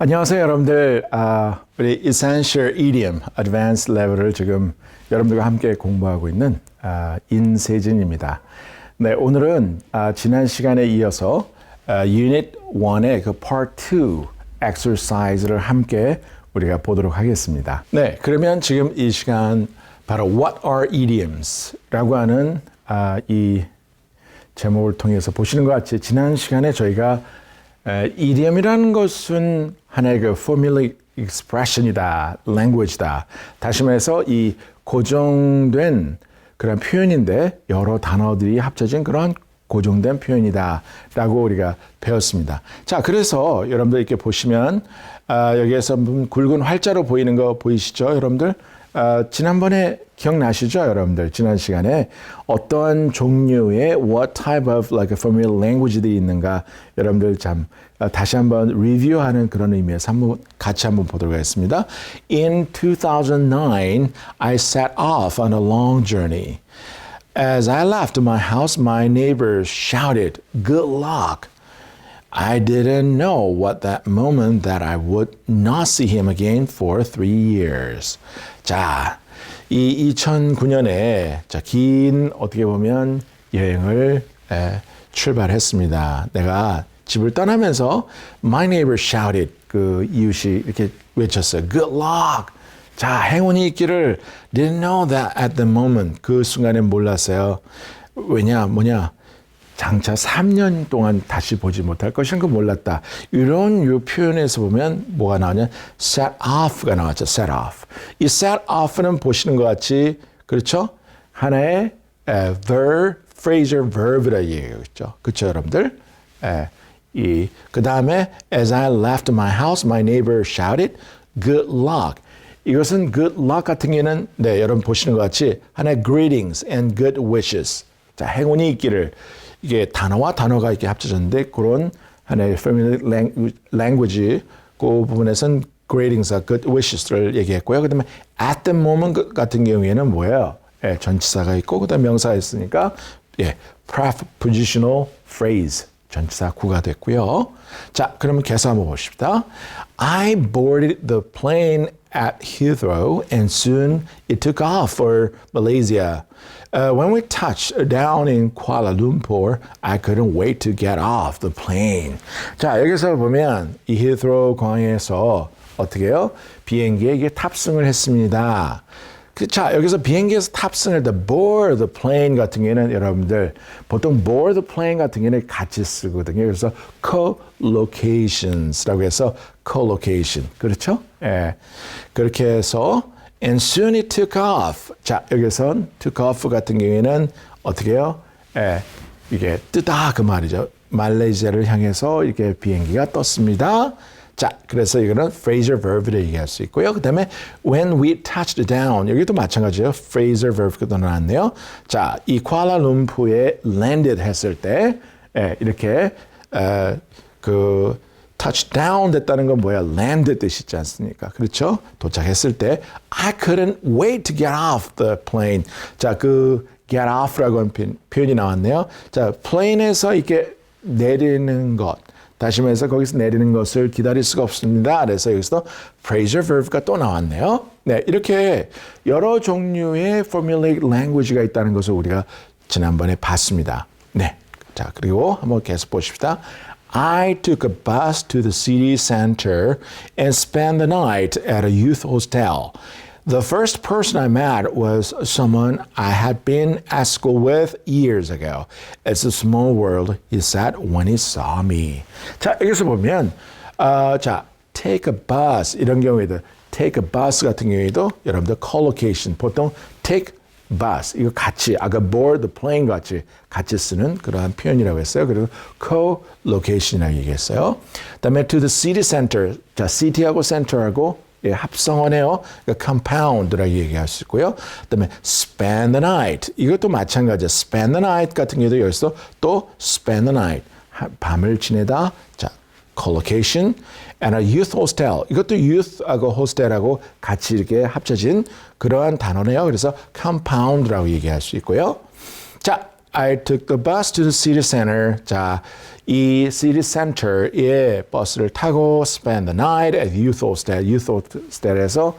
안녕하세요, 여러분들. 아, 우리 Essential Idiom Advanced Level을 지금 여러분들과 함께 공부하고 있는 아, 인세진입니다. 네, 오늘은 아, 지난 시간에 이어서 아, Unit 1의 그 Part 2 exercise를 함께 우리가 보도록 하겠습니다. 네, 그러면 지금 이 시간 바로 What are idioms?라고 하는 아, 이 제목을 통해서 보시는 것 같이 지난 시간에 저희가 에, idiom이라는 것은 하나의 그 formula expression이다, language다. 다시 말해서 이 고정된 그런 표현인데 여러 단어들이 합쳐진 그런 고정된 표현이다라고 우리가 배웠습니다. 자, 그래서 여러분들 이렇게 보시면 아, 여기에서 굵은 활자로 보이는 거 보이시죠, 여러분들? 아, 지난번에 기억나시죠, 여러분들? 지난 시간에 어떤 종류의 what type of like formula language들이 있는가 여러분들 참 아, 다시 한번 리뷰하는 그런 의미에서 한번 같이 한번 보도록 하겠습니다. In 2009, I set off on a long journey. As I left my house, my neighbors shouted, "Good luck!" I didn't know what that moment that I would not see him again for three years. 자, 이 2009년에 자, 긴 어떻게 보면 여행을 에, 출발했습니다. 내가 집을 떠나면서 my neighbor shouted 그 이웃이 이렇게 외쳤어요. Good luck. 자, 행운이 있기를 didn't know that at the moment 그 순간에 몰랐어요. 왜냐 뭐냐 장차 3년 동안 다시 보지 못할 것인 거 몰랐다. 이런 요 표현에서 보면 뭐가 나오냐? set off가 나왔죠. set off. 이 set off는 보시는 것 같이 그렇죠? 하나의 에, verb, phrasal verb이라 얘기했죠. 그렇죠, 여러분들? 에, 이, 그 다음에 as I left my house, my neighbor shouted, good luck. 이것은 good luck 같은 경우는 네, 여러분 보시는 것 같이 하나의 greetings and good wishes. 자, 행운이 있기를 이게 단어와 단어가 이렇게 합쳐졌는데 그런 하나의 family language 그 부분에서는 greetings와 good wishes를 얘기했고요. 그다음에 at the moment 같은 경우에는 뭐예요? 예, 전치사가 있고 그다음 명사가 있으니까 예, prepositional phrase 전치사 구가 됐고요. 자, 그러면 개수 한번 보십시다. I boarded the plane at Heathrow and soon it took off for Malaysia. Uh, when we touched down in Kuala Lumpur, I couldn't wait to get off the plane. 자, 여기서 보면 이 히드로 공항에서 어떻게 해요? 비행기에 탑승을 했습니다. 그, 자, 여기서 비행기에서 탑승을 the board the plane 같은 경우에는 여러분들 보통 board the plane 같은 경우에는 같이 쓰거든요. 그래서 co-locations라고 해서 co-location. 그렇죠? 예. 그렇게 해서 and soon it took off. 자, 여기선 took off 같은 경우에는 어떻게 해요? 예. 이게 뜨다 그 말이죠. 말레이시아를 향해서 이렇게 비행기가 떴습니다. 자, 그래서 이거는 phrasal verb를 얘기할 수 있고요. 그 다음에 when we touched down 여기도 마찬가지예요. phrasal verb가 나왔네요. 자, 이 쿠알라룸푸에 landed 했을 때 예, 이렇게 에, 그 touchdown 됐다는 건 뭐야? land 뜻이지 않습니까? 그렇죠? 도착했을 때 I couldn't wait to get off the plane. 자, 그 get off라고 하는 표현이 나왔네요. 자, plane에서 이렇게 내리는 것. 다시 말해서 거기서 내리는 것을 기다릴 수가 없습니다. 그래서 여기서 phrasal verb가 또 나왔네요. 네, 이렇게 여러 종류의 formulaic language가 있다는 것을 우리가 지난번에 봤습니다. 네, 자 그리고 한번 계속 보십시다. I took a bus to the city center and spent the night at a youth hostel. The first person I met was someone I had been at school with years ago. It's a small world, he said when he saw me. 자, 여기서 보면, 어, 자, take a bus 이런 경우에도 take a bus 같은 경우에도 여러분들 collocation 보통 take bus 이거 같이 아까 board the plane 같이 같이 쓰는 그러한 표현이라고 했어요. 그리고 co-location이라고 얘기했어요. 그다음에 to the city center 자 city하고 center하고 예, 합성어네요. 그러니까 compound라고 얘기할 수 있고요. 그다음에 spend the night 이것도 마찬가지야. spend the night 같은 경우도 여기서 또 spend the night 밤을 지내다. 자 collocation and a youth hostel 이것도 youth하고 hostel하고 같이 이렇게 합쳐진 그러한 단어네요. 그래서 compound라고 얘기할 수 있고요. 자 I took the bus to the city center. 자, 이 city center에 버스를 타고 spend the night at youth hostel. youth hostel에서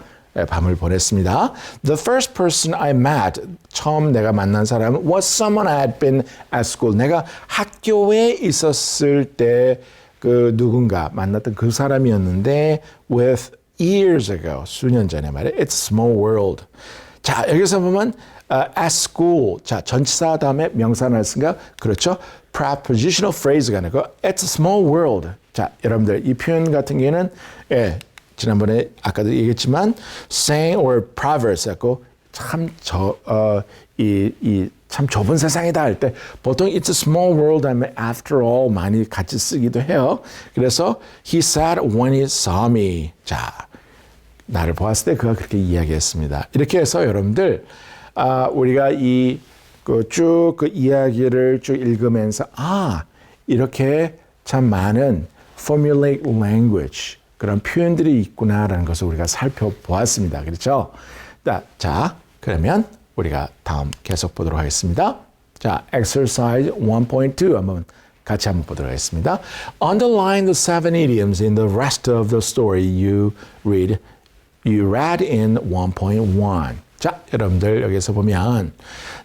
밤을 보냈습니다. The first person I met, 처음 내가 만난 사람은 was someone I had been at school. 내가 학교에 있었을 때 그 누군가 만났던 그 사람이었는데 with years ago, 수년 전에 말이에요. It's small world. 자, 여기서 보면 uh, at school. 자, 전치사 다음에 명사나 했으니까 그렇죠. prepositional phrase가 아니고 it's small world. 자, 여러분들 이 표현 같은 경우에는 예, 지난번에 아까도 얘기했지만 saying or proverbs 갖고 참 저 어 이 이 참 좁은 세상이다 할 때 보통 it's a small world 하면 after all 많이 같이 쓰기도 해요. 그래서 he said when he saw me. 자, 나를 보았을 때 그가 그렇게 이야기했습니다. 이렇게 해서 여러분들 아, 우리가 이 그 쭉 그 이야기를 쭉 읽으면서 아 이렇게 참 많은 formulaic language 그런 표현들이 있구나라는 것을 우리가 살펴보았습니다. 그렇죠? 자, 자 그러면 우리가 다음 계속 보도록 하겠습니다. 자, exercise 1.2 한번 같이 한번 보도록 하겠습니다. Underline the seven idioms in the rest of the story you read you read in 1.1. 자, 여러분들 여기서 보면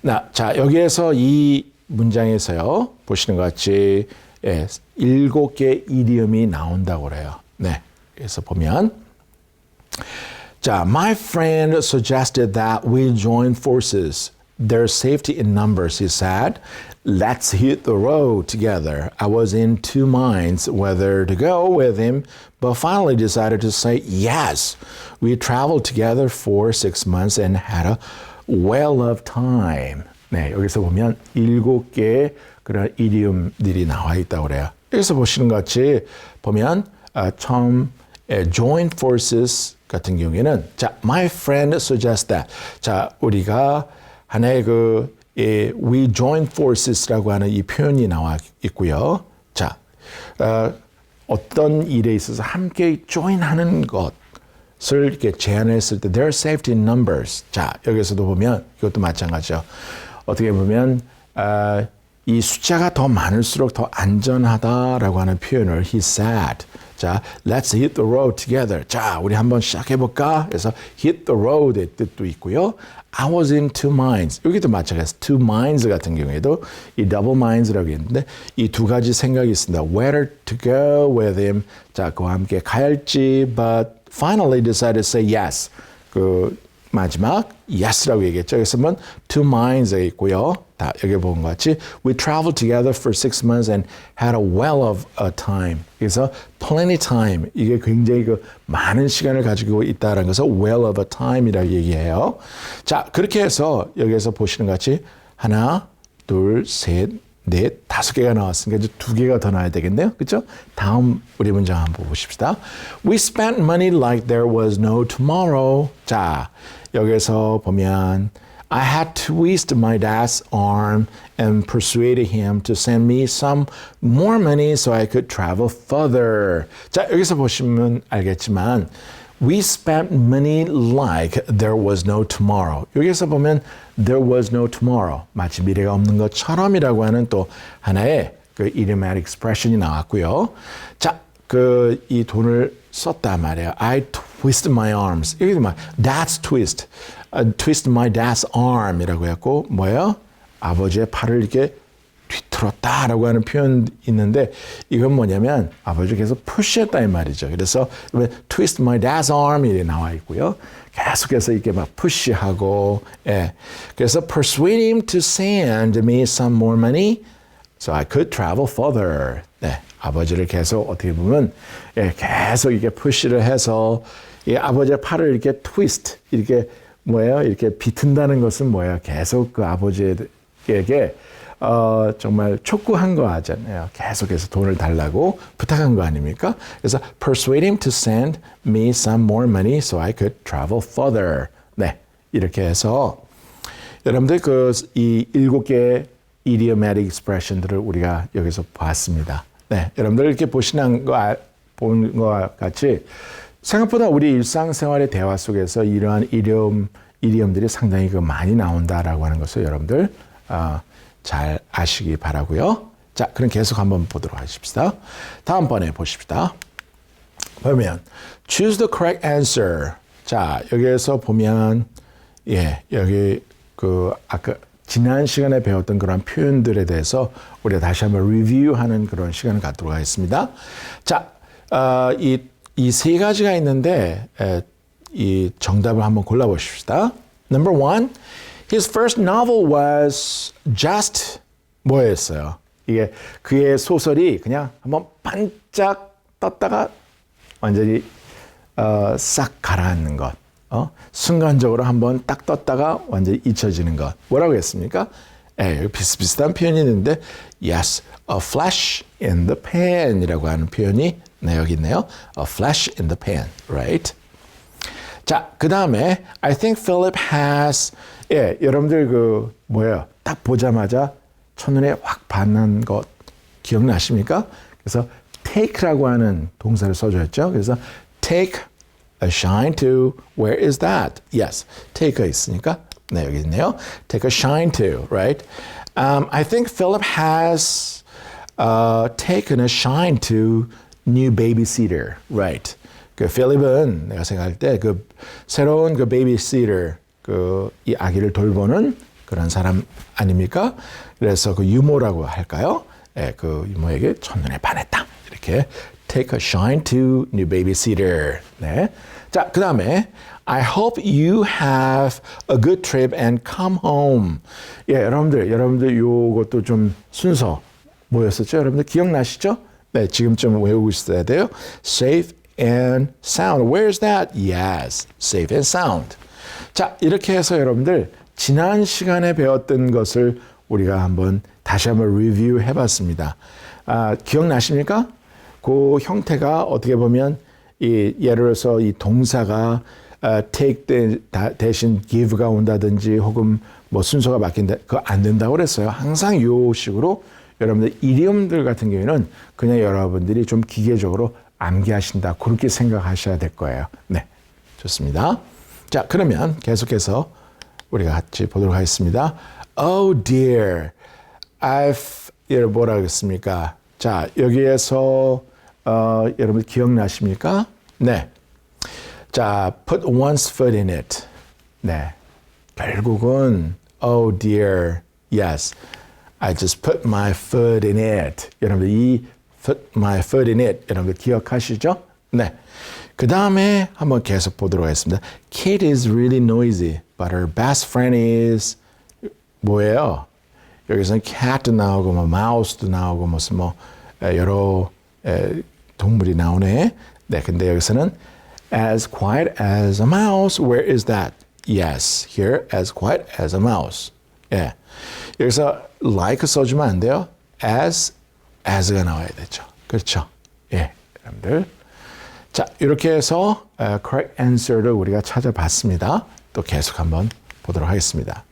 나, 자, 여기에서 이 문장에서요. 보시는 것 같이 예, 일곱 개 이디엄이 나온다고 그래요. 네. 그래서 보면 자, my friend suggested that we join forces. There's safety in numbers, he said. Let's hit the road together. I was in two minds whether to go with him, but finally decided to say yes. We traveled together for six months and had a well of time. 네, 여기서 보면 일곱 개의 그런 이디움들이 나와 있다고 그래요. 여기서 보시는 것 같이 보면 아, 처음 에, join forces 같은 경우에는 자, my friend suggests that. 자, 우리가 하나의 그 예, we join forces라고 하는 이 표현이 나와 있고요. 자, 어, 어떤 일에 있어서 함께 join하는 것을 이렇게 제안했을 때 there are safety numbers. 자, 여기서도 보면 이것도 마찬가지죠. 어떻게 보면 어, 이 숫자가 더 많을수록 더 안전하다라고 하는 표현을 he said. 자, let's hit the road together. 자, 우리 한번 시작해 볼까? 그래서 hit the road의 뜻도 있고요. I was in two minds. 여기도 마찬가지. two minds 같은 경우에도 이 double minds라고 했는데 이 두 가지 생각이 있습니다. Whether to go with him. 자, 그와 함께 가야할지 but finally decided to say yes. 그 마지막 yes라고 얘기했죠. 그래서 뭐 two minds가 있고요. 다 여기 본것 같이 we traveled together for six months and had a well of a time. 그래서 plenty time 이게 굉장히 그 많은 시간을 가지고 있다는 것을 well of a time이라고 얘기해요. 자 그렇게 해서 여기에서 보시는 것 같이 하나, 둘, 셋, 넷, 다섯 개가 나왔으니까 이제 두 개가 더 나와야 되겠네요. 그렇죠? 다음 우리 문장 한번 보십시다. We spent money like there was no tomorrow. 자, 여기서 보면 I had twist my dad's arm and persuaded him to send me some more money so I could travel further. 자, 여기서 보시면 알겠지만 We spent money like there was no tomorrow. 여기서 보면 there was no tomorrow. 마치 미래가 없는 것처럼이라고 하는 또 하나의 그 idiomatic expression이 나왔고요. 자, 그 이 돈을 썼단 말이에요. I twist my arms. 여기도 막 that's twist. Uh, twist my dad's arm이라고 했고 뭐예요? 아버지의 팔을 이렇게 뒤틀었다라고 하는 표현 있는데 이건 뭐냐면 아버지 계속 푸시했다 이 말이죠. 그래서 twist my dad's arm 이렇게 나와 있고요. 계속해서 이렇게 막 푸시하고 예. 그래서 persuade him to send me some more money so I could travel further. 네. 아버지를 계속 어떻게 보면 예, 계속 이렇게 푸시를 해서 이 아버지의 팔을 이렇게 트위스트 이렇게 뭐예요? 이렇게 비튼다는 것은 뭐예요? 계속 그 아버지에게 어, 정말 촉구한 거 하잖아요. 계속해서 돈을 달라고 부탁한 거 아닙니까? 그래서 persuade him to send me some more money so I could travel further. 네, 이렇게 해서 여러분들 그 이 일곱 개의 idiomatic expression들을 우리가 여기서 봤습니다. 네, 여러분들 이렇게 보시는 거 보는 것과 같이 생각보다 우리 일상생활의 대화 속에서 이러한 이디엄 이디엄들이 상당히 그 많이 나온다라고 하는 것을 여러분들 아, 잘 아시기 바라고요. 자, 그럼 계속 한번 보도록 하십시다. 다음번에 보십시다. 보면 choose the correct answer. 자, 여기에서 보면 예, 여기 그 아까 지난 시간에 배웠던 그런 표현들에 대해서 우리가 다시 한번 리뷰하는 그런 시간을 갖도록 하겠습니다. 자, 어, 이이 세 가지가 있는데 에, 이 정답을 한번 골라 보십시다. Number one, his first novel was just 뭐였어요? 이게 그의 소설이 그냥 한번 반짝 떴다가 완전히 어, 싹 가라앉는 것. 어? 순간적으로 한번 딱 떴다가 완전히 잊혀지는 것. 뭐라고 했습니까? 예, 여기 비슷비슷한 표현이 있는데 yes, a flash in the pan이라고 하는 표현이 네, 여기 있네요. a flash in the pan, right? 자, 그 다음에 I think Philip has 예, 여러분들 그 뭐예요? 딱 보자마자 첫눈에 확 반한 것 기억나십니까? 그래서 take라고 하는 동사를 써줬죠. 그래서 take a shine to where is that? Yes, take가 있으니까 네 여기 있네요. Take a shine to, right? Um, I think Philip has uh, taken a shine to new babysitter, right? 그 필립은 내가 생각할 때 그 새로운 그 베이비시터 그 이 아기를 돌보는 그런 사람 아닙니까? 그래서 그 유모라고 할까요? 예, 그 유모에게 첫눈에 반했다. 이렇게 take a shine to new babysitter. 네. 자, 그 다음에 I hope you have a good trip and come home. 예, 여러분들, 여러분들 요것도 좀 순서 뭐였었죠? 여러분들 기억나시죠? 네, 지금쯤 외우고 있어야 돼요. Safe and sound. Where's that? Yes, safe and sound. 자, 이렇게 해서 여러분들 지난 시간에 배웠던 것을 우리가 한번 다시 한번 리뷰해 봤습니다. 아, 기억나십니까? 그 형태가 어떻게 보면 이 예를 들어서 이 동사가 아, take 대, 다, 대신 give가 온다든지 혹은 뭐 순서가 바뀐다 그거 안 된다고 그랬어요. 항상 요 식으로 여러분들 이디엄들 같은 경우에는 그냥 여러분들이 좀 기계적으로 암기하신다 그렇게 생각하셔야 될 거예요. 네, 좋습니다. 자, 그러면 계속해서 우리가 같이 보도록 하겠습니다. Oh dear, I've 여러분 뭐라 그랬습니까? 자, 여기에서 어, 여러분 기억나십니까? 네. 자, put one's foot in it. 네. 결국은 oh dear, yes. I just put my foot in it. 여러분들 이 put my foot in it. 여러분들 기억하시죠? 네. 그 다음에 한번 계속 보도록 하겠습니다. Kate is really noisy, but her best friend is 뭐예요? 여기서는 cat도 나오고 뭐 mouse도 나오고 무슨 뭐 여러 에, 동물이 나오네. 네, 근데 여기서는 as quiet as a mouse. Where is that? Yes, here as quiet as a mouse. 예. 여기서 like 써주면 안 돼요. as as가 나와야 되죠. 그렇죠? 예, 여러분들. 자, 이렇게 해서 uh, correct answer를 우리가 찾아봤습니다. 또 계속 한번 보도록 하겠습니다.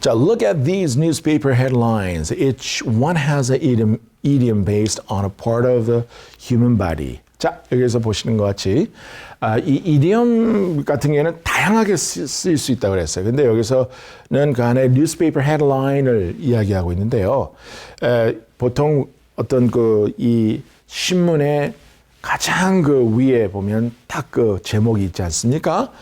자, look at these newspaper headlines. Each one has an idiom, idiom based on a part of the human body. 자, 여기서 보시는 것 같이 아, 이 이디엄 같은 경우에는 다양하게 쓰일 수 있다고 그랬어요. 근데 여기서는 그 안에 newspaper headline을 이야기하고 있는데요. 에, 보통 어떤 그 이 신문의 가장 그 위에 보면 딱 그 제목이 있지 않습니까?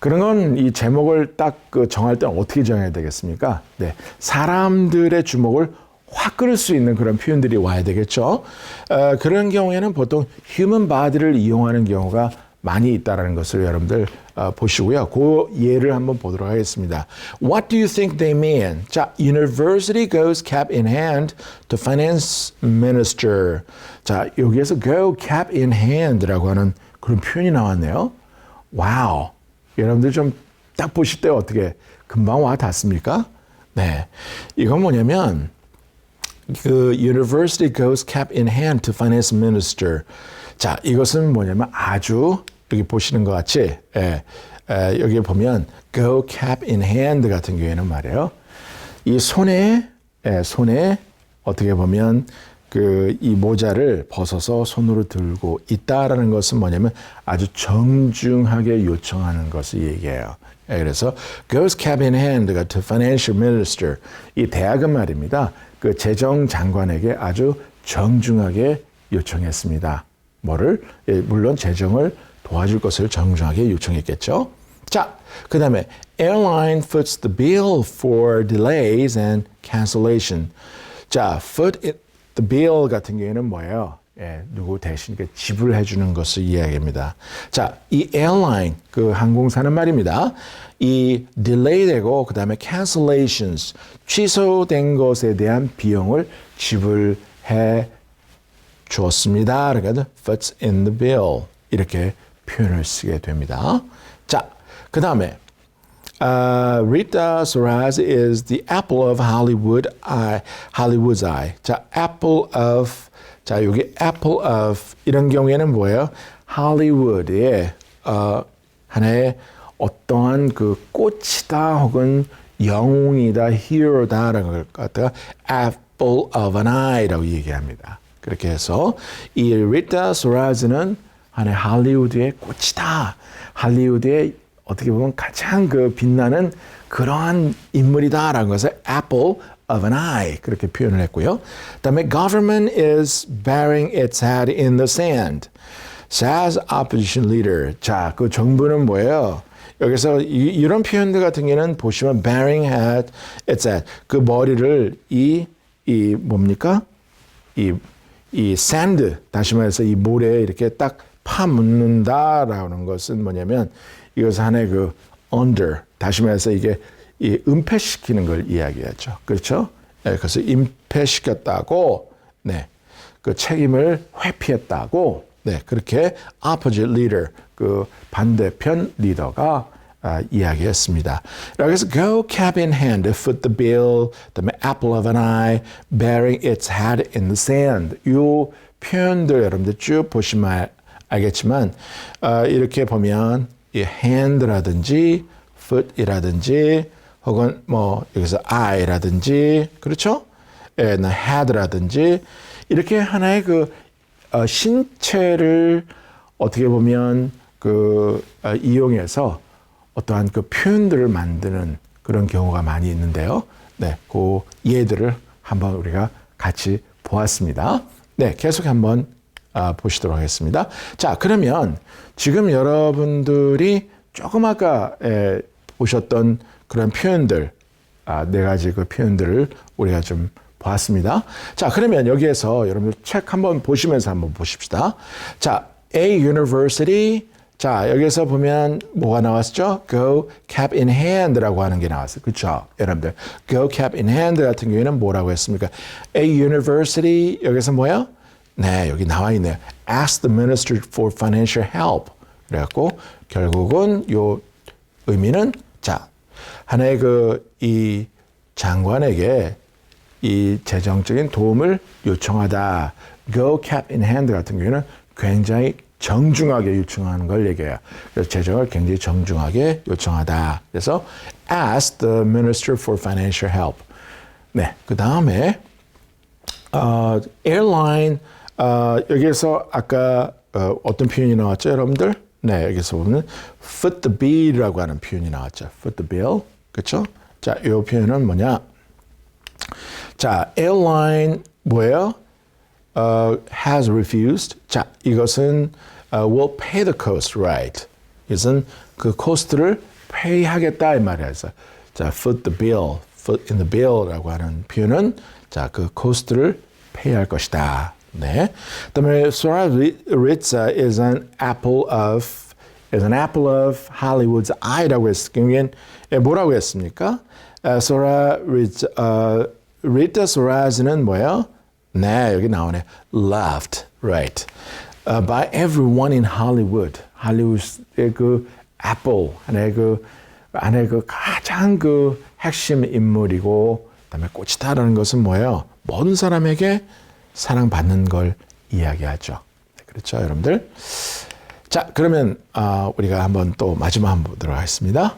그런 건 이 제목을 딱 그 정할 때는 어떻게 정해야 되겠습니까? 네. 사람들의 주목을 확 끌을 수 있는 그런 표현들이 와야 되겠죠. 어, 그런 경우에는 보통 휴먼 바디를 이용하는 경우가 많이 있다라는 것을 여러분들 어, 보시고요. 그 예를 한번 보도록 하겠습니다. What do you think they mean? 자, university goes cap in hand to finance minister. 자, 여기에서 go cap in hand라고 하는 그런 표현이 나왔네요. 와우. 여러분들 좀 딱 보실 때 어떻게 금방 와 닿습니까? 네. 이건 뭐냐면 그 university goes cap in hand to finance minister. 자, 이것은 뭐냐면 아주 여기 보시는 것 같이 예, 예, 여기 보면 go cap in hand 같은 경우에는 말이에요. 이 손에 예, 손에 어떻게 보면 그 이 모자를 벗어서 손으로 들고 있다라는 것은 뭐냐면 아주 정중하게 요청하는 것을 얘기해요. 예, 그래서 goes cap in hand가 to financial minister 이 대학은 말입니다. 그 재정 장관에게 아주 정중하게 요청했습니다. 뭐를 예, 물론 재정을 도와줄 것을 정중하게 요청했겠죠. 자, 그 다음에 airline foots the bill for delays and cancellation. 자, foot the bill 같은 경우에는 뭐예요? 예, 누구 대신 그 지불해 주는 것을 이야기합니다. 자, 이 airline 그 항공사는 말입니다. 이 delay되고 그다음에 cancellations 취소된 것에 대한 비용을 지불해 주었습니다. 그러니까 fits in the bill 이렇게 표현을 쓰게 됩니다. 자, 그 다음에 uh, Rita Soraz is the apple of Hollywood eye, Hollywood's eye. 자, apple of 자 여기 apple of 이런 경우에는 뭐예요? 할리우드의 어, 하나의 어떠한 그 꽃이다 혹은 영웅이다, 히어로다라는 걸 갖다가 apple of an eye라고 얘기합니다. 그렇게 해서 이 리타 소라즈는 하나의 할리우드의 꽃이다. 할리우드의 어떻게 보면 가장 그 빛나는 그러한 인물이다라는 것을 apple of an eye 그렇게 표현을 했고요. 그다음에 government is burying its head in the sand. says opposition leader. 자, 그 정부는 뭐예요? 여기서 이, 런 표현들 같은 경우는 보시면 burying head, its head. 그 머리를 이, 이 뭡니까? 이, 이 sand, 다시 말해서 이 모래에 이렇게 딱 파묻는다라는 것은 뭐냐면 이것은 하나의 그 under, 다시 말해서 이게 이 은폐시키는 걸 이야기하죠. 그렇죠? 네, 그래서 임폐시켰다고, 네, 그 책임을 회피했다고, 네, 그렇게 opposite leader, 그 반대편 리더가 아, 이야기했습니다. 그래서 go cap in hand, foot the bill, the apple of an eye, burying its head in the sand. 이 표현들 여러분들 쭉 보시면 알겠지만 어, 이렇게 보면 이 hand라든지 foot이라든지 혹은 뭐 여기서 eye라든지 그렇죠? 예, 나 head라든지 이렇게 하나의 그 어, 신체를 어떻게 보면 그 어, 이용해서 어떠한 그 표현들을 만드는 그런 경우가 많이 있는데요. 네, 그 예들을 한번 우리가 같이 보았습니다. 네, 계속 한번 아, 보시도록 하겠습니다. 자, 그러면 지금 여러분들이 조금 아까 에, 보셨던 그런 표현들, 아, 네 가지 그 표현들을 우리가 좀 보았습니다. 자, 그러면 여기에서 여러분들 책 한번 보시면서 한번 보십시다. 자, A university. 자, 여기서 보면 뭐가 나왔죠? Go cap in hand라고 하는 게 나왔어요. 그렇죠? 여러분들. Go cap in hand 같은 경우에는 뭐라고 했습니까? A university 여기서 뭐야? 네, 여기 나와 있네요. Ask the minister for financial help. 그래갖고 결국은 요 의미는 자 하나의 그 이 장관에게 이 재정적인 도움을 요청하다. Go cap in hand 같은 경우에는 굉장히 정중하게 요청하는 걸 얘기해요. 그래서 재정을 굉장히 정중하게 요청하다. 그래서 ask the minister for financial help. 네, 그 다음에 어, airline 어, 여기에서 아까 어, 어떤 표현이 나왔죠, 여러분들? 네, 여기서 보면 foot the bill이라고 하는 표현이 나왔죠. foot the bill, 그렇죠? 자, 이 표현은 뭐냐? 자, airline 뭐예요? uh, has refused. 자, 이것은 uh, will pay the cost, right? 이것은 그 코스트를 페이하겠다 이 말이에요. 자, foot the bill, foot in the bill라고 하는 표현은 자, 그 코스트를 페이할 것이다. 네. 그다음에 Sora Ritza is an apple of is an apple of Hollywood's eye라고 했을 경우엔 뭐라고 했습니까? Uh, Sora Ritza, uh, Rita Soraz는 뭐예요? 네, 여기 나오네. Loved, right. Uh, by everyone in Hollywood. 할리우드의 그 애플, 하나의 그, 하나의 그 가장 그 핵심 인물이고, 그 다음에 꽃이다라는 것은 뭐예요? 모든 사람에게 사랑받는 걸 이야기하죠. 네, 그렇죠, 여러분들? 자, 그러면 어, 우리가 한번 또 마지막 한번 보도록 하겠습니다.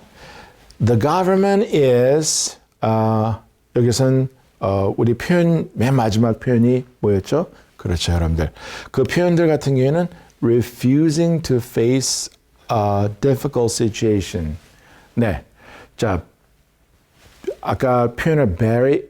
The government is, 어, 여기선 어, 우리 표현 맨 마지막 표현이 뭐였죠? 그렇죠, 여러분들. 그 표현들 같은 경우에는 refusing to face a difficult situation. 네. 자, 아까 표현을 bury,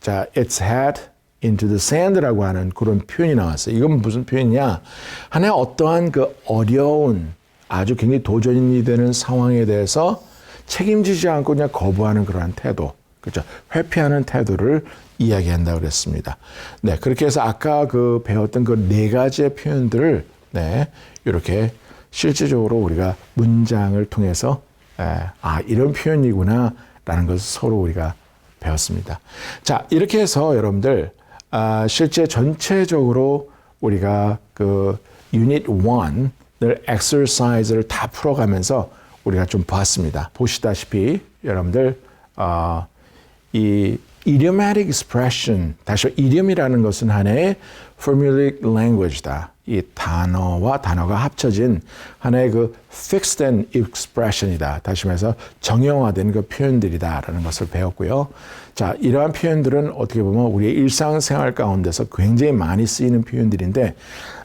자, its head into the sand라고 하는 그런 표현이 나왔어요. 이건 무슨 표현이냐? 하나의 어떠한 그 어려운 아주 굉장히 도전이 되는 상황에 대해서 책임지지 않고 그냥 거부하는 그러한 태도. 그렇죠. 회피하는 태도를 이야기한다고 그랬습니다. 네. 그렇게 해서 아까 그 배웠던 그 네 가지의 표현들을 네. 이렇게 실질적으로 우리가 문장을 통해서 에, 아, 이런 표현이구나 라는 것을 서로 우리가 배웠습니다. 자, 이렇게 해서 여러분들 아, 실제 전체적으로 우리가 그 유닛 1을 exercise를 다 풀어가면서 우리가 좀 봤습니다. 보시다시피 여러분들 아, 이 idiomatic expression, 다시 idiom이라는 것은 하나의 formulaic language다. 이 단어와 단어가 합쳐진 하나의 그 fixed expression이다. 다시 말해서 정형화된 그 표현들이다라는 것을 배웠고요. 자, 이러한 표현들은 어떻게 보면 우리의 일상생활 가운데서 굉장히 많이 쓰이는 표현들인데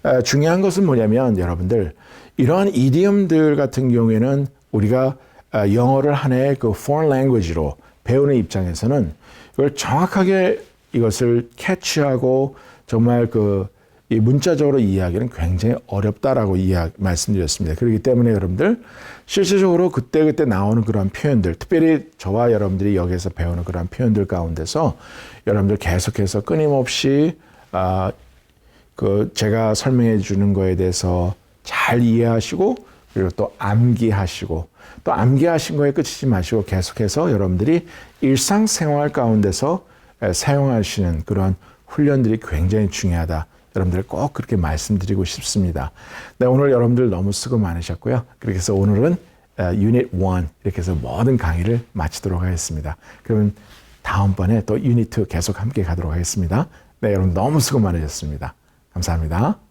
어, 중요한 것은 뭐냐면 여러분들 이러한 이디엄들 같은 경우에는 우리가 어, 영어를 하나의 그 foreign language로 배우는 입장에서는 이걸 정확하게 이것을 캐치하고 정말 그 이 문자적으로 이해하기는 굉장히 어렵다라고 이야 말씀드렸습니다. 그렇기 때문에 여러분들 실질적으로 그때 그때 나오는 그런 표현들, 특별히 저와 여러분들이 여기서 배우는 그런 표현들 가운데서 여러분들 계속해서 끊임없이 아, 그 제가 설명해 주는 거에 대해서 잘 이해하시고 그리고 또 암기하시고 또 암기하신 거에 끝이지 마시고 계속해서 여러분들이 일상생활 가운데서 에, 사용하시는 그런 훈련들이 굉장히 중요하다. 여러분들 꼭 그렇게 말씀드리고 싶습니다. 네, 오늘 여러분들 너무 수고 많으셨고요. 그렇게 해서 오늘은 어, 유닛 1 이렇게 해서 모든 강의를 마치도록 하겠습니다. 그러면 다음번에 또 유닛 2 계속 함께 가도록 하겠습니다. 네, 여러분 너무 수고 많으셨습니다. 감사합니다.